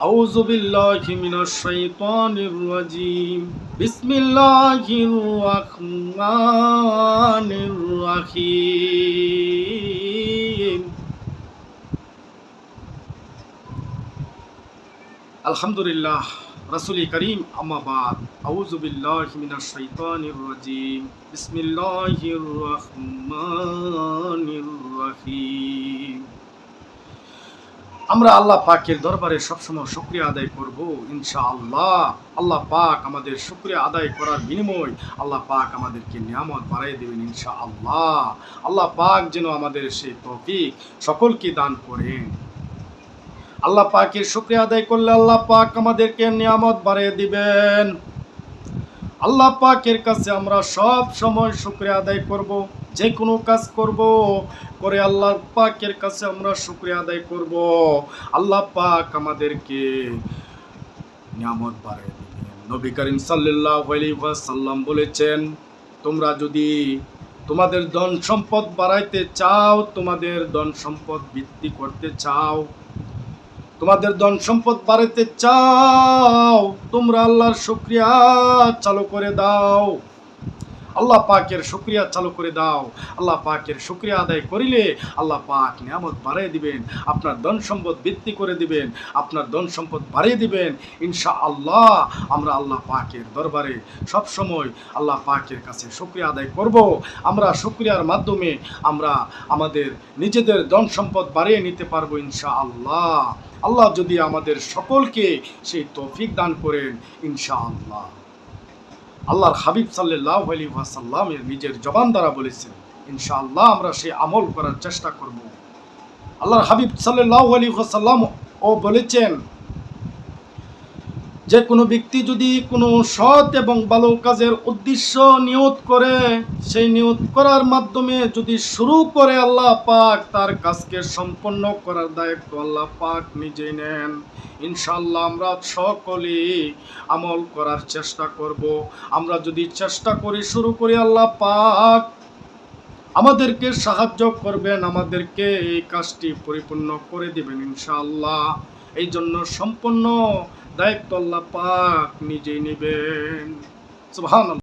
أعوذ بالله من الشيطان الرجيم بسم الله الرحمن الرحيم الحمد لله رسول كريم أما بعد أعوذ بالله من الشيطان الرجيم بسم الله الرحمن আমরা আল্লাহ পাকের দরবারে সবসময় শুক্রিয়া আদায় করব, ইনশাআল্লাহ। আল্লাহ আল্লাহ পাক আমাদের শুক্রিয়া আদায় করার বিনিময় আল্লাহ পাক আমাদেরকে নিয়ামত বাড়াই দেবেন, ইনশাআল্লাহ। আল্লাহ আল্লাহ পাক যেন আমাদের সেই তফিক সকলকে দান করেন। আল্লাহ পাকের শুক্রিয়া আদায় করলে আল্লাহ পাক আমাদেরকে নিয়ামত বাড়িয়ে দিবেন। আল্লাহ পাকের কাছে আমরা সব সময় শুক্রিয়া আদায় করব। যে কোনো কাজ করব, করে আল্লাহ পাকের কাছে আমরা শুক্রিয়া আদায় করব। আল্লাহ পাক আমাদেরকে নিয়ামত দিবেন। নবী করিম সাল্লাল্লাহু আলাইহি ওয়াসাল্লাম বলেছেন, তোমরা যদি তোমাদের ধন সম্পদ বাড়াইতে চাও, তোমাদের ধন সম্পদ বৃদ্ধি করতে চাও, তোমাদের ধন সম্পদ বাড়াইতে চাও, তোমরা আল্লাহর শুক্রিয়া চালু করে দাও। আল্লাহ পাকের শুক্রিয়া চালু করে দাও। আল্লাহ পাকের শুক্রিয়া আদায় করিলে আল্লাহ পাক নিয়ামত বাড়িয়ে দিবেন, আপনার ধন সম্পদ বৃদ্ধি করে দিবেন, আপনার ধন সম্পদ বাড়িয়ে দিবেন। ইনশা আল্লাহ আমরা আল্লাহ পাকের দরবারে সব সময় আল্লাহ পাকের কাছে শুক্রিয়া আদায় করব। আমরা শুক্রিয়ার মাধ্যমে আমরা আমাদের নিজেদের ধন সম্পদ বাড়িয়ে নিতে পারব ইনশা আল্লাহ আল্লাহ যদি আমাদের সকলকে সেই তৌফিক দান করেন ইনশা আল্লাহ আল্লাহর হাবিব সাল্লাহ আলী ওয়াসাল্লামের নিজের জবান দ্বারা বলেছেন, ইনশাআল্লাহ আমরা সেই আমল করার চেষ্টা করব। আল্লাহর হাবিব সাল্লাহ আলী ওয়াসাল্লাম ও বলেছেন, যে কোনো ব্যক্তি যদি কোনো সৎ এবং ভালো কাজের উদ্দেশ্য নিয়ত করে, সেই নিয়ত করার মাধ্যমে যদি শুরু করে আল্লাহ পাক, তার কাজকে সম্পন্ন করার দায়িত্ব আল্লাহ পাক নিজেই নেন। ইনশাল্লাহ আমরা সকলেই আমল করার চেষ্টা করব। আমরা যদি চেষ্টা করি, শুরু করি আল্লাহ পাক। আমাদেরকে সাহায্য করবেন, আমাদেরকে এই কাজটি পরিপূর্ণ করে দিবেন ইনশাআল্লাহ। এই জন্য সম্পূর্ণ দায়িত্ব আল্লাহ পাক নিজেই নেবেন। সুবহানাল্লাহ।